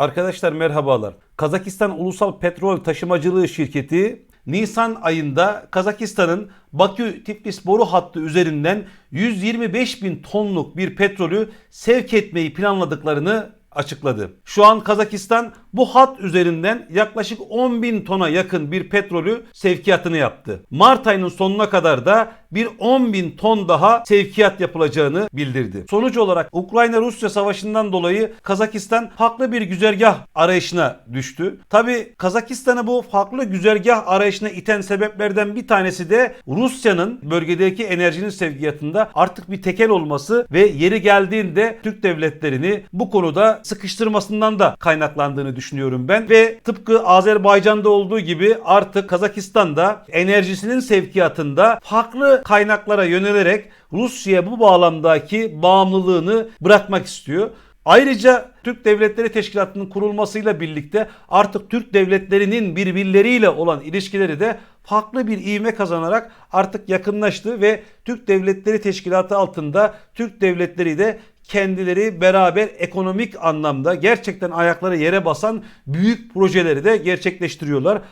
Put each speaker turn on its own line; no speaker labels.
Arkadaşlar merhabalar. Kazakistan Ulusal Petrol Taşımacılığı Şirketi Nisan ayında Kazakistan'ın Bakü Tiflis boru hattı üzerinden 125 bin tonluk bir petrolü sevk etmeyi planladıklarını açıkladı. Şu an Kazakistan bu hat üzerinden yaklaşık 10 bin tona yakın bir petrolü sevkiyatını yaptı. Mart ayının sonuna kadar da bir 10 bin ton daha sevkiyat yapılacağını bildirdi. Sonuç olarak Ukrayna-Rusya savaşından dolayı Kazakistan farklı bir güzergah arayışına düştü. Tabi Kazakistan'ı bu farklı güzergah arayışına iten sebeplerden bir tanesi de Rusya'nın bölgedeki enerjinin sevkiyatında artık bir tekel olması ve yeri geldiğinde Türk devletlerini bu konuda sıkıştırmasından da kaynaklandığını düşünüyorum ben. Ve tıpkı Azerbaycan'da olduğu gibi artık Kazakistan'da enerjisinin sevkiyatında farklı kaynaklara yönelerek Rusya bu bağlamdaki bağımlılığını bırakmak istiyor. Ayrıca Türk Devletleri Teşkilatı'nın kurulmasıyla birlikte artık Türk devletlerinin birbirleriyle olan ilişkileri de farklı bir ivme kazanarak artık yakınlaştı ve Türk Devletleri Teşkilatı altında Türk devletleri de kendileri beraber ekonomik anlamda gerçekten ayakları yere basan büyük projeleri de gerçekleştiriyorlar.